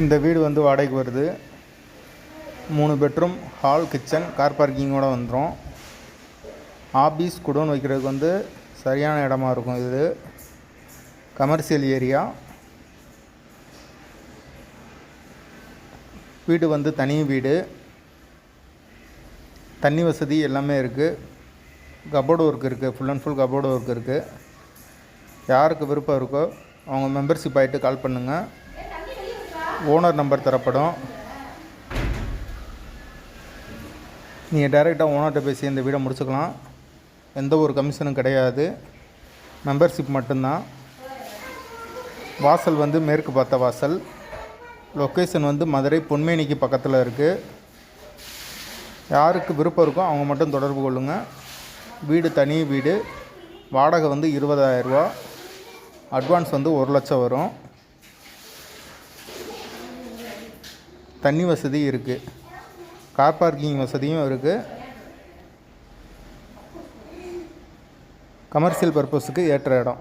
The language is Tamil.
இந்த வீடு வந்து வாடகைக்கு வருது. மூணு பெட்ரூம் ஹால் கிச்சன் கார் பார்க்கிங்கோட வந்துடும் ஆபீஸ் குடோன் வைக்கிறதுக்கு வந்து சரியான இடமா இருக்கும் இது. Commercial area. வீடு வந்து தனி வீடு. தண்ணி வசதி எல்லாமே இருக்குது கபோர்டு ஒர்க் இருக்குது full and full cupboard work இருக்குது யாருக்கு விருப்பம் இருக்கோ அவங்க மெம்பர்ஷிப் ஆகிட்டு கால் பண்ணுங்கள் ஓனர் நம்பர் தரப்படும். நீங்கள் டைரெக்டாக ஓனர்கிட்ட பேசி இந்த வீடை முடிச்சுக்கலாம். எந்த ஒரு கமிஷனும் கிடையாது. மெம்பர்ஷிப் மட்டும்தான். வாசல் வந்து மேற்கு பார்த்த வாசல். லொக்கேஷன் வந்து மதுரை பொன்மேனிக்கு பக்கத்தில் இருக்குது யாருக்கு விருப்பம் இருக்கோ அவங்க மட்டும் தொடர்பு கொள்ளுங்கள் வீடு தனி வீடு. வாடகை வந்து இருபதாயிரரூவா அட்வான்ஸ் வந்து ஒரு லட்சம் வரும். தண்ணி வசதி இருக்குது கார் பார்க்கிங் வசதியும் இருக்குது கமர்ஷியல் பர்பஸுக்கு ஏற்ற இடம்.